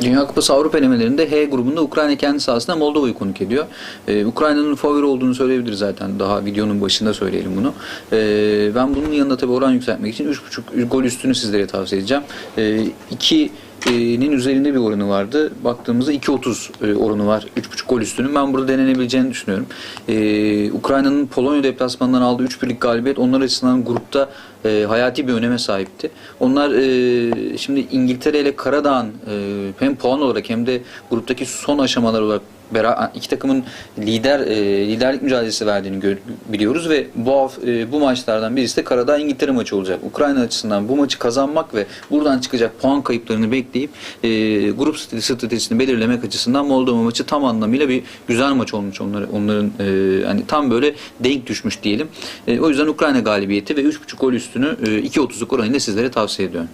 Dünya Kupası Avrupa elemelerinde H grubunda Ukrayna kendi sahasında Moldova'yı konuk ediyor. Ee, Ukrayna'nın favori olduğunu söyleyebiliriz zaten. Daha videonun başında söyleyelim bunu. Ee, ben bunun yanında tabii oran yükseltmek için 3.5 gol üstünü sizlere tavsiye edeceğim. Ee, 2 nin üzerinde bir oranı vardı. Baktığımızda 2.30 e, oranı var. 3.5 gol üstünün. Ben burada denenebileceğini düşünüyorum. Ee, Ukrayna'nın Polonya deplasmanından aldığı 3 birlik galibiyet onlar açısından grupta e, hayati bir öneme sahipti. Onlar e, şimdi İngiltere ile Karadağ'ın e, hem puan olarak hem de gruptaki son aşamalar olarak iki takımın lider e, liderlik mücadelesi verdiğini biliyoruz ve bu e, bu maçlardan birisi de Karadağ İngiltere maçı olacak. Ukrayna açısından bu maçı kazanmak ve buradan çıkacak puan kayıplarını bekleyip grup strate- stratejisini belirlemek açısından Moldova maçı tam anlamıyla bir güzel maç olmuş onları onların hani tam böyle denk düşmüş diyelim. O yüzden Ukrayna galibiyeti ve 3.5 gol üstünü e, 2.30'luk oranıyla sizlere tavsiye ediyorum.